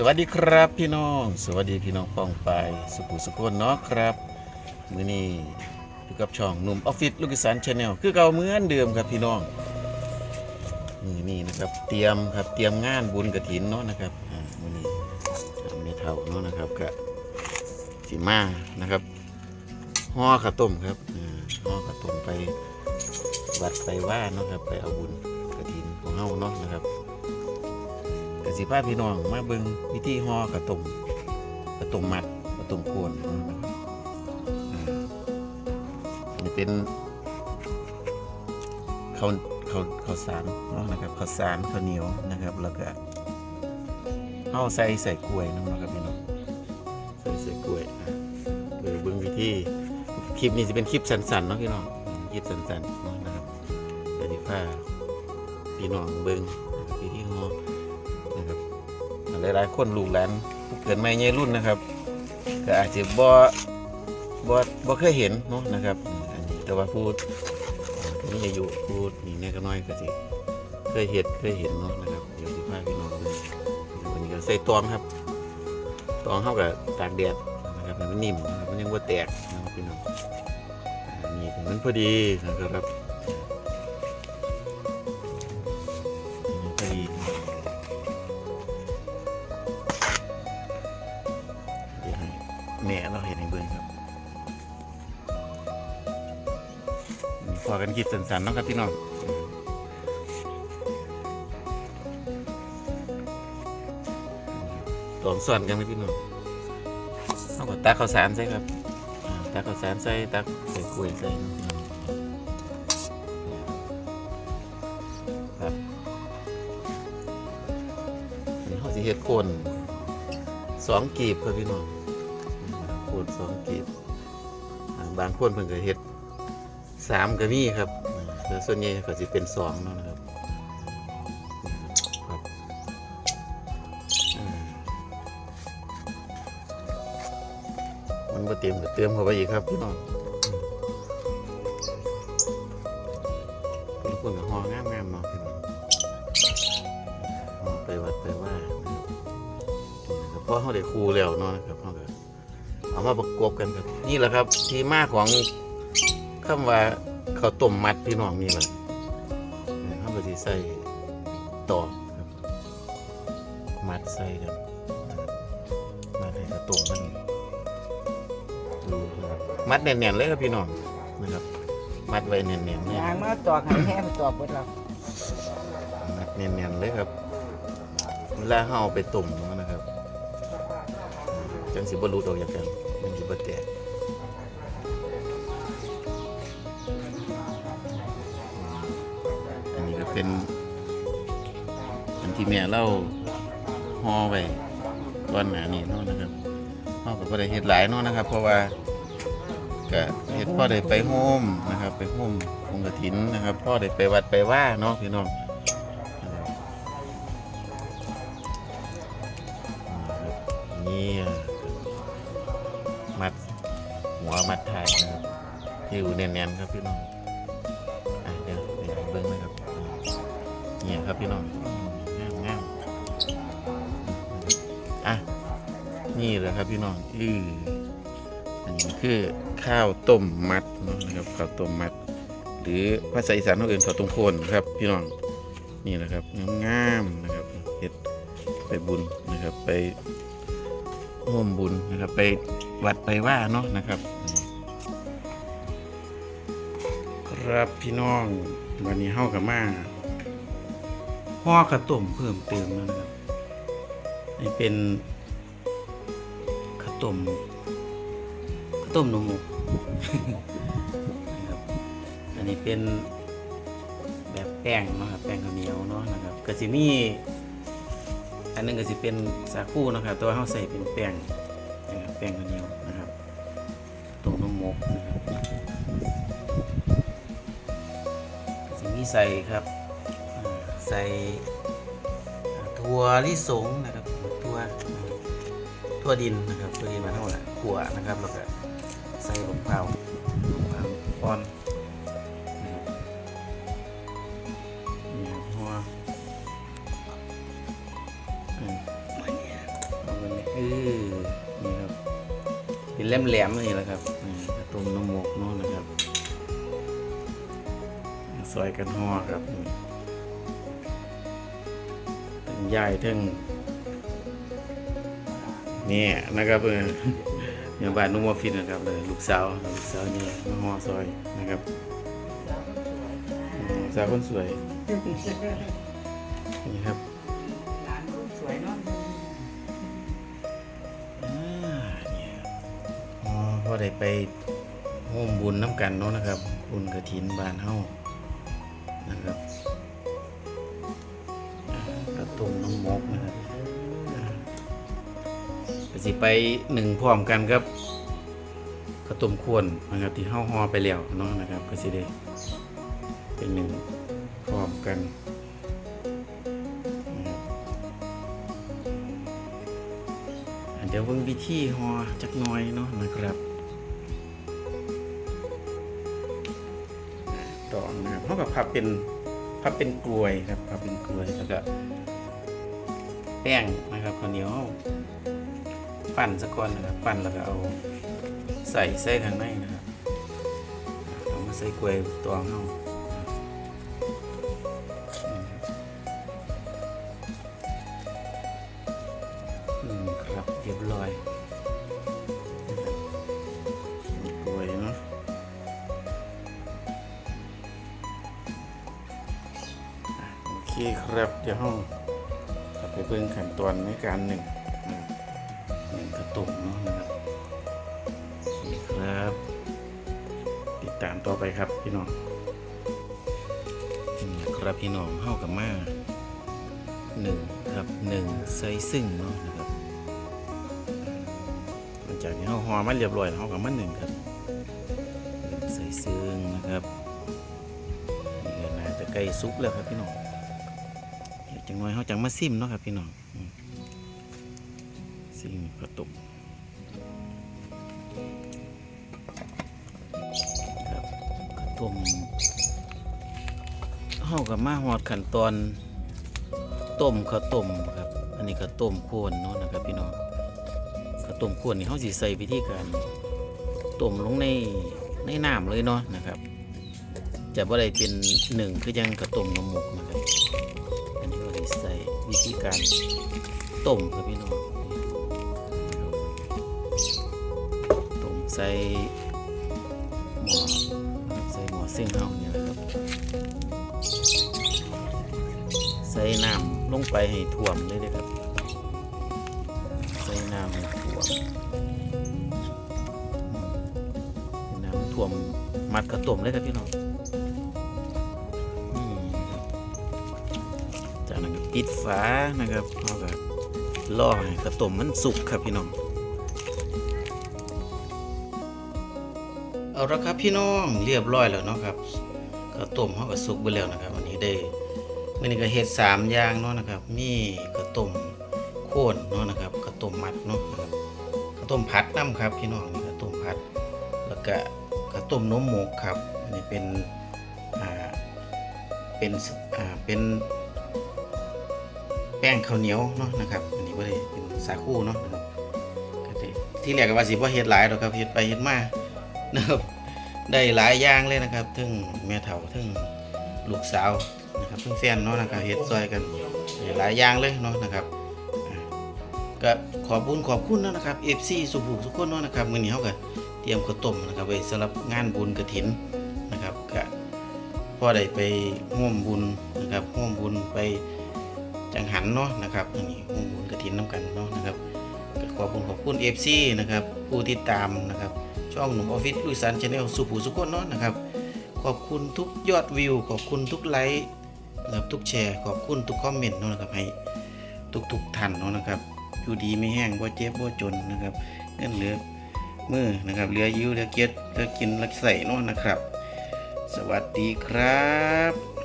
สวัสดีครับพี่น้อง สวัสดีพี่น้องป้องไปสุขุสุขนเนาะครับ มื้อนี้อยู่กับช่องหนุ่มออฟฟิศลูกอีสานชาแนลคือเก่าเหมือนเดิมครับพี่น้องมือนี้นะครับเตรียมครับเตรียมงานบุญกระถินเนาะนะครับอ่ามื้อนี้ทำในเท่าเนาะนะครับกะสิมานะครับห่อข้าวต้มครับอ่าห่อข้าวต้มไปวัดไปว่าเนาะครับไปเอาบุญกระถินของเฮาเนาะนะครับ กสิพาพี่น้องมาเบิงวิธีห่อกระต้มกระต้มมัดกระต้มคนนะครับอ่าอันนี้เป็นข้าวข้าวข้าวสารเนาะนะครับข้าวสารข้าวเหนียวนะครับ แล้วก็เอาใส่ใส่กล้วยนะครับพี่น้องใส่ใส่กล้วยอะเบิ่งเบิ่งวิธีคลิปนี้จะเป็นคลิปสั้นๆเนาะพี่น้องคลิปสั้นๆเนาะนะครับเดี๋ยวสิพาพี่น้องเบิ่งวิธีห่อ หลายๆคนลูกหลานเกิดใหม่ใหญ่รุ่นนะครับก็อาจจะบ่บ่บ่เคยเห็นเนาะนะครับอันนี้แต่ว่าพูดผู้มีอายุพูดนี่แน่ก็น้อยก็สิเคยเห็นเคยเห็นเนาะนะครับเดี๋ยวสิพาพี่น้องดูวันนี้ก็ใส่ตองครับตองเข้ากับตากแดดนะครับมันนิ่มนะครับมันยังบ่แตกนะครับพี่น้องอันนี้ให้มันพอดีนะครับ แม่เราเห็นในเบื้องครับพอกันคลิปสั้นๆเนาะครับพี่น้องลองสอนกันไหมพี่น้องเอากับตักข้าวสารใส่ครับตักข้าวสารใส่ตักใส่กล้วยใส่ครับนนี้เขาสิเฮ็ดคนสองกีบครับพี่น้อง สองกีบ บางคนเพิ่นก็เฮ็ดสามก็มีครับแต่ส่วนใหญ่ก็สิเป็นสองนะนะครับครับมันบ่เต็มก็เติมเข้าไปอีกครับพี่น้องเป็นคนกับหองามๆเนาะพี่น้องไปวัดไปว่านะครับเพราะเขาได้ครูแล้วเนาะนะครับ เขาก็เอามาประกบกันครับนี่แหละครับ ที่มาของคำว่าข้าวต้มมัดพี่น้องนี่แหละเขาไปที่ใส่ต่อครับมัดใส่กันมัดให้ข้าวต้มมันดูครับมัดแน่นๆเลยครับพี่น้องนะครับ มัดไว้แน่นๆเนี่ยยางมาตอกให้แห้งตอกเบิดแล้วมัดแน่นๆเลยครับเวลาเขาเอาไปต้มนะครับ จังสิบรูดออกจากกันมันสิบแตกอันนี้ก็เป็น อันที่แม่เล่าห่อไว้ก้อนหนานี่เนาะนะครับห่อกับพอได้เฮ็ดหลายเนาะนะครับ เพราะว่าก็เฮ็ดพ่อได้ไปโฮมนะครับ ไปโฮมคงกระถินนะครับ พ่อได้ไปวัดไปว่าเนาะพี่น้องน อยู่แน่นๆครับพี่น้องอะเดี๋ยวเดี๋ยวเบิ้งนะครับเนี่ยครับพี่น้องงามงามอะนี่แหละครับพี่น้องอืออันนี้คือข้าวต้มมัดเนาะนะครับข้าวต้มมัด หรือภาษาอีสานเขาเอื่นข้าวต้มโคนครับ พี่น้องนี่แหละครับงามๆนะครับเฮ็ดไปบุญนะครับไปร่วมบุญนะครับ ไปวัดไปว่าเนาะนะครับ ครับพี่น้องวันนี้เฮากับมาห่อข้าวต้มเพิ่มเติมแล้วนะครับนี่เป็นข้าวต้มข้าวต้มนมหมกนะครับอันนี้เป็นแบบแป้งนะครับแป้งข้าวเหนียวเนาะนะครับก็สิมีอันนึงก็สิเป็นสาคูนะครับตัวเขาใส่เป็นแป้งนะครับแป้งข้าวเหนียวนะครับต้มนมมกนะครับ สิ่งที่ใส่ครับใส่ถั่วลิสงนะครับถั่วถั่วดินนะครับถั่วดินมาทั้งหมดขั่วนะครับแล้วก็ใส่ผงเผาผงเผาปอนเออนี่ครับเป็นแหลมๆนี่ ซอยกันห่อครับนี่ทั้งใหญ่ทั้งเนี่ยนะครับเอออย่างบ้านนุ่มออฟฟิศนะครับเลยลูกสาวลูกสาวนี่มาห่อซอยนะครับอืมสาวคนสวยนี่ครับหลานคนสวยเนาะอ่าเนี่ยอ๋อพอได้ไปร่วมบุญน้ำกันเนาะนะครับ บุญกระถินบานเฮา นะครับกระตุมน้ำมกนะครับสิไปหนึ่งพร้อมกันครับกระตุมขวนนะครับที่เฮาฮอไปแล้วเนาะนะครับก็สิได้เป็นหนึ่งพร้อมกันเดี๋ยวเบิ่งวิธีหอจักน่อยเนาะนะครับ องนะครับเขากับพับเป็นพับเป็นกลวยครับพับเป็นกลวยแล้วก็แป้งนะครับข้าวเหนียวปั่นสักก้อนนะครับ ปั่นแล้วก็เอาใส่ใส่ข้างในนะครับเอามาใส่กลวยตัวงเขา เคครับเดี๋ยวห้องกลับไปเบิ่งขั้นตอนในการหนึ่งหนึ่งกระตุกเนาะนะครับโอเคครับ ติดตามต่อไปครับพี่น้องอืมครับพี่น้องเข้ากับมาหนึ่งครับหนึ่งใส่ซึ่งเนาะนะครับหลังจากที่เราหอมันเรียบร้อยแล้ากับมันหนึ่งครับหนึ่งใส่ซึ่งนะครับนี่ก็น่าจะใกล้สุกแล้วครับพี่น้อง น้อยเขาจังมาซิมเนาะครับพี่น้องซิมกระตุกครับกระต้มเขากับมาหอดขั้นตอนต้มข้าวต้มครับ อันนี้ข้าวต้มโคนเนาะนะครับพี่น้องข้าวต้มขวดนี่เขาสิใส่วิธีการต้มลงในในน้ำเลยเนาะนะครับ จะบ่ได้เป็นหนึ่งคือยังข้าวต้มนมหมกนะครับ อันนี้ก็สิใส่วิธีการต้มครับพี่น้องต้มใส่หม้อใส่หม้อซึ่งเฮาเนี่ยนะครับใส่น้ำลงไปให้ท่วมเลยนะครับใส่น้ำให้ท่วมน้ำท่วมมัดกระต้มเลยครับพี่น้อง ปิดฝานะครับเราก็รอให้กระต้มมันสุกครับพี่น้อง เอาละครับพี่น้องเรียบร้อยแล้วเนาะครับกระต้มเขาก็สุกไปแล้วนะครับวันนี้ได้มื่อนี้ก็เฮ็ดสามอย่างเนาะนะครับ มีกระต้มโคนเนาะนะครับข้าวต้มมัดเนาะนะครับข้าวต้มผัดน้ำครับพี่น้องนี่ข้าวต้มผัด แล้วก็ข้าวต้มนมหมกครับอันนี้เป็นอ่าเป็นอ่าเป็น แป้งข้าวเหนียวเนาะนะครับอันนี้ก็ได้เป็นสาคูเนาะนะครับที่แรกก็ว่าสิบ่เฮ็ดหลายดอกครับเฮ็ดไปเฮ็ดมานะครับได้หลายอย่างเลยนะครับทั้งแม่เฒ่าทั้งลูกสาวนะครับทั้งแฟนเนาะนะครับเฮ็ดซอยกันหลายอย่างเลยเนาะนะครับก็ขอบคุณขอบคุณนะนะครับ FC สุภูทุกคนเนาะนะครับมื้อนี้เฮาก็เตรียมข้าวต้มนะครับไว้สำหรับงานบุญกฐินนะครับก็พอได้ไปร่วมบุญนะครับร่วมบุญไปันเนาะนะครับอันนี้ร่วมบุญกฐินนํกันเนาะนะครับขอบคุณขอบคุณ FC นะครับผู้ติดตามนะครับช่องหนุ่มออฟฟิศลุยสันชาแนลสุภูสุกคนเนาะนะครับ ขอบคุณทุกยอดวิว ขอบคุณทุกไลค์นะครับทุกแชร์ขอบคุณทุกคอมเมนต์เนาะนะครับให้ทุกๆท่านเนาะนะครับอยู่ดีไม่แห้งบ่เจ็บบ่จนนะครับเงินเหลือมือนะครับเหลือยิ้วเหลือเกียรติเหลือกินเหลือใส่เนาะนะครับ สวัสดีครับ